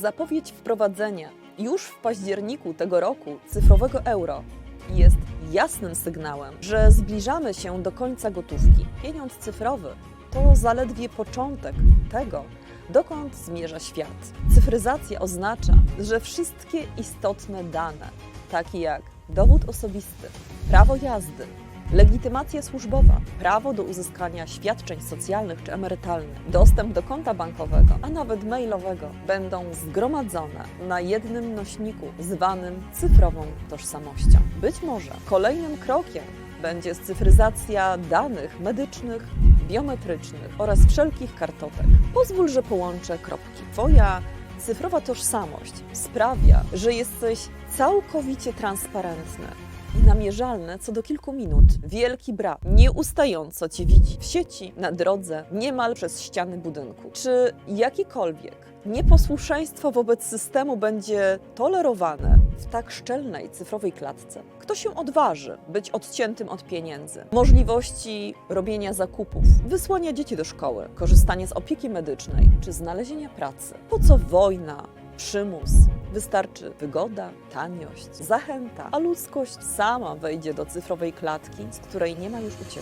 Zapowiedź wprowadzenia już w październiku tego roku cyfrowego euro jest jasnym sygnałem, że zbliżamy się do końca gotówki. Pieniądz cyfrowy to zaledwie początek tego, dokąd zmierza świat. Cyfryzacja oznacza, że wszystkie istotne dane, takie jak dowód osobisty, prawo jazdy, legitymacja służbowa, prawo do uzyskania świadczeń socjalnych czy emerytalnych, dostęp do konta bankowego, a nawet mailowego, będą zgromadzone na jednym nośniku zwanym cyfrową tożsamością. Być może kolejnym krokiem będzie cyfryzacja danych medycznych, biometrycznych oraz wszelkich kartotek. Pozwól, że połączę kropki. Twoja cyfrowa tożsamość sprawia, że jesteś całkowicie transparentny i namierzalne co do kilku minut. Wielki brat nieustająco cię widzi w sieci, na drodze, niemal przez ściany budynku. Czy jakiekolwiek nieposłuszeństwo wobec systemu będzie tolerowane w tak szczelnej cyfrowej klatce? Kto się odważy być odciętym od pieniędzy, możliwości robienia zakupów, wysłania dzieci do szkoły, korzystania z opieki medycznej czy znalezienia pracy? Po co wojna, przymus. Wystarczy wygoda, taniość, zachęta, a ludzkość sama wejdzie do cyfrowej klatki, z której nie ma już ucieczki.